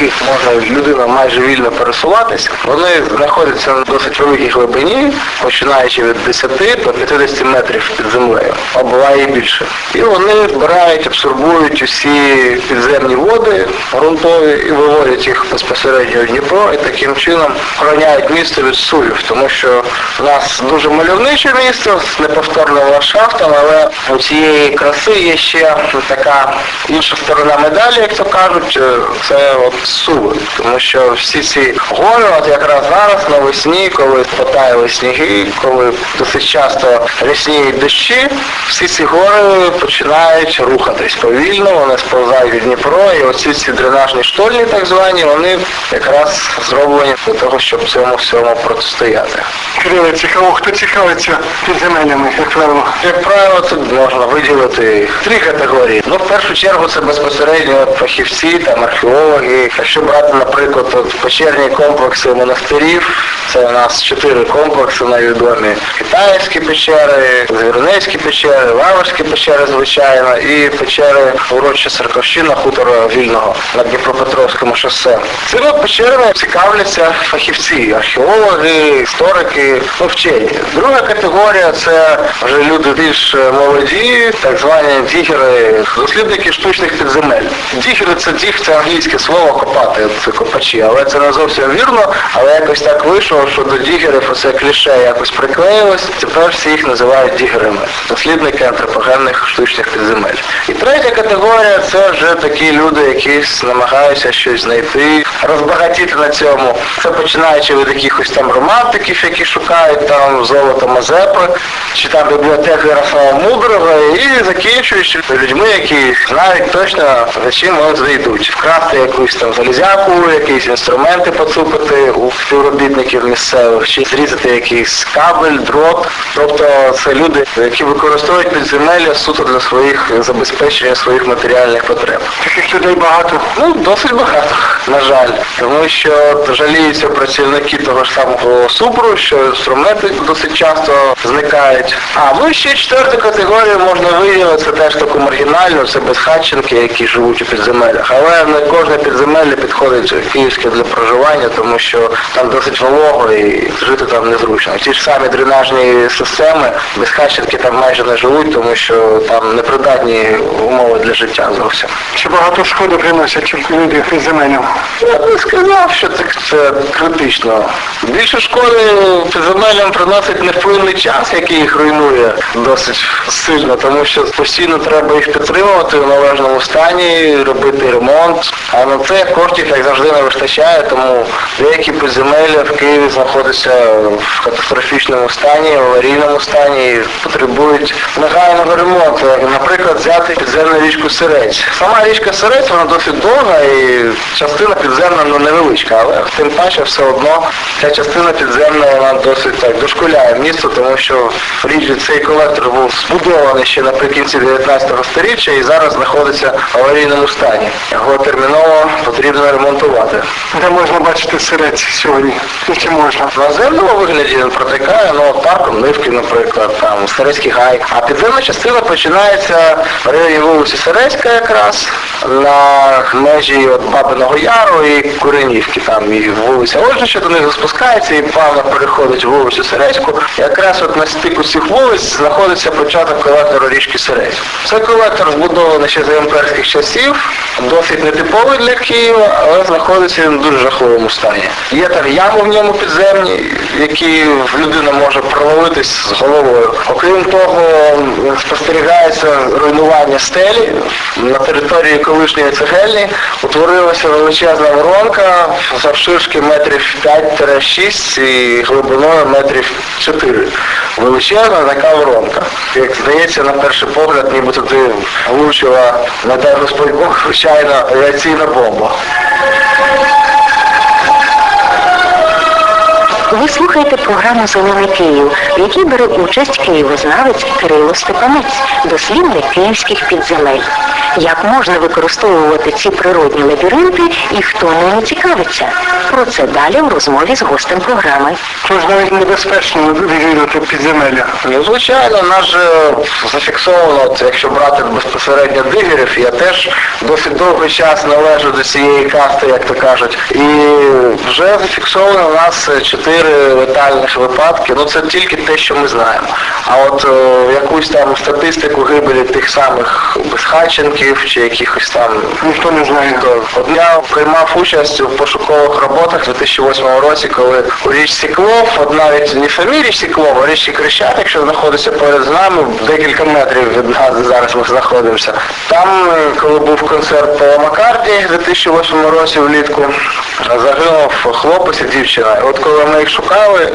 to можна людина майже вільно пересуватися, вони знаходяться на досить великій глибині, починаючи від 10 до 50 метрів під землею, а буває і більше. І вони збирають, абсорбують усі підземні води ґрунтові і виводять їх безпосередньо в Дніпро і таким чином охороняють місто від сувів, тому що в нас дуже мальовниче місто з неповторним ландшафтом, але у цієї краси є ще така інша сторона медалі, як то кажуть, це от суви. Тому що всі ці гори, от якраз зараз навесні, коли потаяли сніги, коли досить часто рясніють дощі, всі ці гори починають рухатись повільно, вони сповзають від Дніпро, і оці ці дренажні штольні, так звані, вони якраз зроблені для того, щоб цьому всьому протистояти. Кириле, цікаво, хто цікавиться підземеллями, як правило. Як правило, тут можна виділити три категорії. Ну, в першу чергу, це безпосередньо фахівці, там археологи. Якщо брати, наприклад, от печерні комплекси монастирів, це у нас чотири комплекси найвідомі. Китайські печери, Звірнецькі печери, Лаврські печери, звичайно, і печери уроча Сарковщина хутора Вільного на Дніпропетровському шосе. Цими печерами цікавляться фахівці, археологи, історики, ну, вчені. Друга категорія це вже люди більш молоді, так звані дігери, дослідники штучних підземель. Дігери це діг, це англійське слово копати, це копачі, але це не зовсім вірно, але якось так вийшло, що до дігерів оце кліше якось приклеїлось. Тепер всі їх називають дігерами, дослідники антропогенних штучних підземель. І третя категорія це вже такі люди, які намагаються щось знайти, розбагатіти на цьому. Це починаючи від якихось там романтиків, які шукають там золото Мазепи, чи там бібліотеки Ярослава Мудрого, і закінчуючи людьми, які знають точно за чим вони туди йдуть. Вкрасти якусь там залізяку, якісь інструменти поцупити у співробітників місцевих, чи зрізати якийсь кабель, дрот. Тобто це люди, які використовують підземелля суто для своїх забезпечення своїх матеріальних потреб. Таких людей багато. Ну, досить багато, на жаль. Тому що жаліються працівники того ж самого супру, що інструменти досить часто зникають. А ну і ще четверту категорію можна виділити, це теж таку маргінальну, це безхатченки, які живуть у підземеллях. Але не кожне підземелля підходить київське для проживання, тому що там досить волого і жити там незручно. Ті ж самі дренажні системи, безхащенки там майже не живуть, тому що там непридатні умови для життя зовсім. Чи багато шкоди приносять люди підземелям? Я б не сказав, що це, це критично. Більше шкоди підземеллям приносить невпливний час, який їх руйнує досить сильно, тому що постійно треба їх підтримувати в належному стані, робити ремонт. А на це коштів, як завжди, не вистачає, тому деякі підземелля в Києві знаходяться в катастрофічному стані, в аварійному стані і потребують негайного ремонту. Наприклад, взяти підземну річку Сирець. Сама річка Сирець, вона досить довга і частина підземна ну, невеличка, але тим паче все одно ця частина підземна вона досить так дошкуляє місто, тому що в цей колектор був збудований ще наприкінці 19 століття і зараз знаходиться в аварійному стані. Його терміново потрібно ремонтувати. Де можна бачити сирець сьогодні? Чи можна? В наземному вигляді він протикає, ну парком Нивки, наприклад, там Старецький гай. А підземна частина починається в районі вулиці Серецька якраз на межі от Бабиного Яру і Куренівки. Там і вулиця Ольжича до них спускається і плавно переходить вулицю Серецьку. Якраз от на стику цих вулиць знаходиться початок колектору річки Серець. Цей колектор збудований ще за імперських часів, досить нетиповий для Києва, але знаходиться він в дуже жахливому стані. Є там ями в ньому підземні, які людина може провалитись з головою. Окрім того, спостерігається руйнування стелі. На території колишньої цегельні утворилася величезна воронка завширшки метрів 5-6 і глибиною метрів 4. Величезна така воронка. Як здається, на перший погляд, ніби туди влучила, не дай Господь Бог, звичайно, авіаційна бомба. Ви слухаєте програму Зелений Київ, в якій бере участь києвознавець Кирило Степанець, дослідник київських підземель. Як можна використовувати ці природні лабіринти і хто ними цікавиться? Про це далі в розмові з гостем програми. Тож навіть небезпечно відвідувати підземелля. Ну, звичайно, нас же зафіксовано, якщо брати безпосередньо дигерів, я теж досить довгий час належу до цієї касти, як то кажуть. І вже зафіксовано у нас чотири летальних випадки. Ну це тільки те, що ми знаємо. А от е, якусь там статистику гибелі тих самих безхатченків чи якихось там Ніхто не знає. От я приймав участь у пошукових роботах у 2008 році, коли у річці Клов, от навіть не самій річці Клов, а річці Крещатик, що знаходиться перед нами, декілька метрів від нас зараз ми знаходимося. Там, е, коли був концерт по Макарді у 2008 році влітку, загинув хлопець і дівчина. От коли ми їх шукали,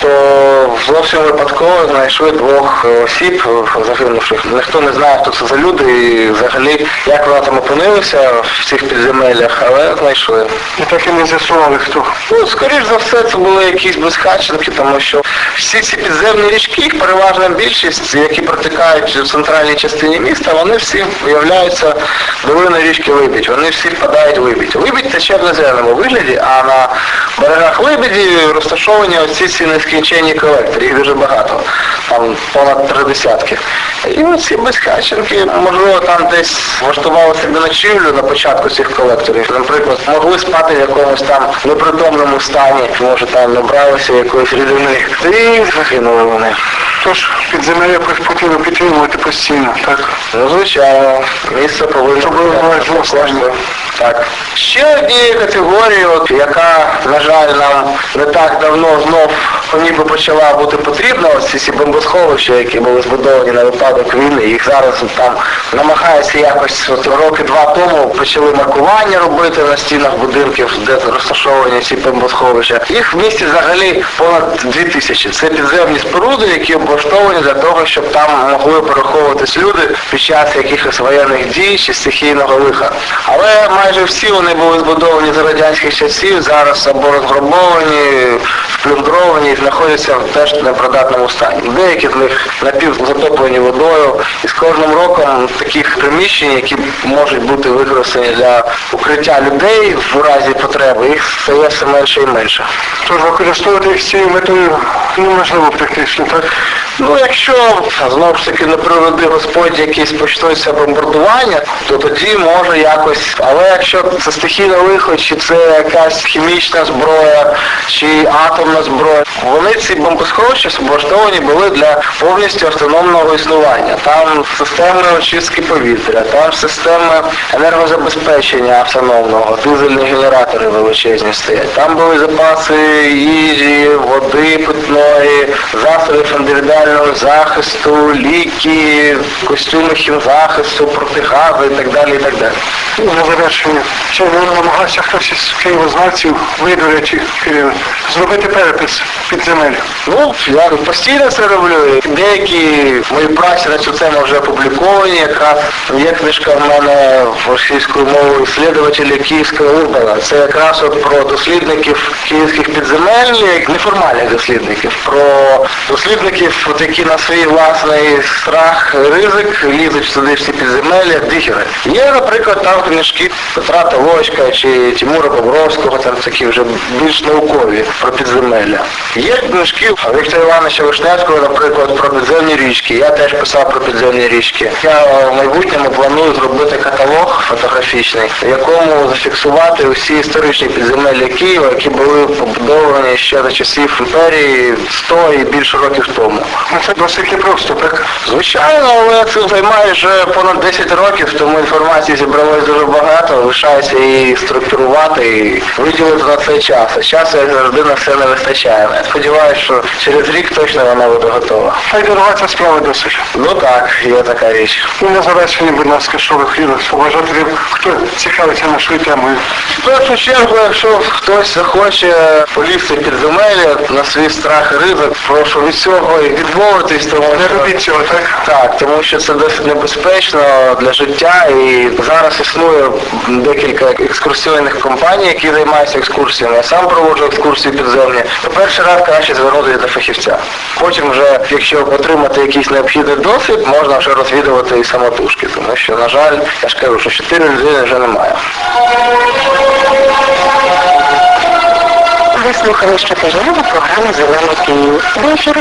то зовсім випадково знайшли двох е, осіб загинувших. Ніхто не знає, хто це за люди і взагалі як вони там опинилися в цих підземеллях, але знайшли. І так і не з'ясували, хто. Ну, скоріш за все, це були якісь безхатченки, тому що всі ці підземні річки, їх переважна більшість, які протикають в центральній частині міста, вони всі являються долиною річки Либідь. Вони всі впадають в Либідь. Либідь тече в наземному вигляді, а на берегах Либіді розташовані оці ці нескінченні колектори, їх дуже багато, там понад три десятки. І оці безхатченки, можливо, там десь влаштували собі ночівлю на початку цих колекторів. Наприклад, могли спати в якомусь там непритомному стані, може там набралися якоїсь рідини. І загинули вони. Тож підземелля потрібно підтримувати постійно, так? Ну, звичайно, місце повинно бути. Так. Ще однією категорією, яка, на жаль, нам не так давно знов ніби почала бути потрібна, ось ці всі бомбосховища, які були збудовані на випадок війни, їх зараз там намагаються якось от, роки два тому почали маркування робити на стінах будинків, де розташовані ці бомбосховища. Їх в місті взагалі понад дві тисячі. Це підземні споруди, які облаштовані для того, щоб там могли переховуватись люди під час якихось воєнних дій чи стихійного лиха. Але майже всі вони були збудовані за радянських часів, зараз або розграбовані, сплюндровані і знаходяться в теж непридатному стані. Деякі з них напівзатоплені водою, і з кожним роком таких приміщень, які можуть бути використані для укриття людей в разі потреби, їх стає все менше і менше. Тож використовувати їх з цією метою неможливо практично, так? Ну, якщо знову ж таки не приведи Господь якісь почнуться бомбардування, то тоді може якось. Але якщо це стихійне лихо, чи це якась хімічна зброя, чи атомна зброя, вони ці бомбосховища облаштовані були для повністю автономного існування. Там системи очистки повітря, там системи енергозабезпечення автономного, дизельні генератори величезні стоять. Там були запаси їжі, води питної, засобів індивідуального захисту, ліки, костюми хімзахисту, протигази і так далі. і так далі. На завершення. Не намагався хтось із києвознавців, ви, до речі, зробити перепис підземелля? Ну, я постійно це роблю. Деякі мої праці на цю тему вже опубліковані. Якраз є книжка в мене російською мовою «Слідувателі Київського Урбана. Це якраз от про дослідників київських підземель, неформальних дослідників, про дослідників, от які на свій власний страх, ризик лізуть туди в ці підземелля, дихери. Є, наприклад, там книжки Петра Тавочка чи Тимура Бобровського, там такі вже більш наукові про підземелля. Є книжки Віктора Івановича Вишневського, наприклад, про підземні річки. Я теж писав про підземні річки. Я в майбутньому планую зробити каталог фотографічний, в якому зафіксувати усі історичні підземелля Києва, які були побудовані ще за часів імперії 100 і більше років тому. Ну це досить непросто, так? Звичайно, але я цим займаюся вже понад 10 років, тому інформації зібралось дуже багато, лишається її структурувати і виділити на це час. А часу, як завжди, на все не вистачає. Я сподіваюся, що через рік точно вона буде готова. Та й ця справа досить. Ну так, є така річ. І на завершення, будь ласка, що ви хотіли побажати тим, хто цікавиться нашою темою. В першу чергу, якщо хтось захоче полізти під земелі на свій страх ризик, прошу від цього і відмовитись, тому Не робіть цього, так? так, тому що це досить небезпечно для життя і зараз існує декілька екскурсійних компаній, які займаються екскурсіями. Я сам проводжу екскурсії підземні. То перший раз краще звернутися до фахівця. Потім вже, якщо отримати якийсь необхідний досвід, можна вже розвідувати і самотужки, тому що, на жаль, я ж кажу, що 4 людини вже немає. Ви слухали щотижневу програму Зелений Київ. До ефіру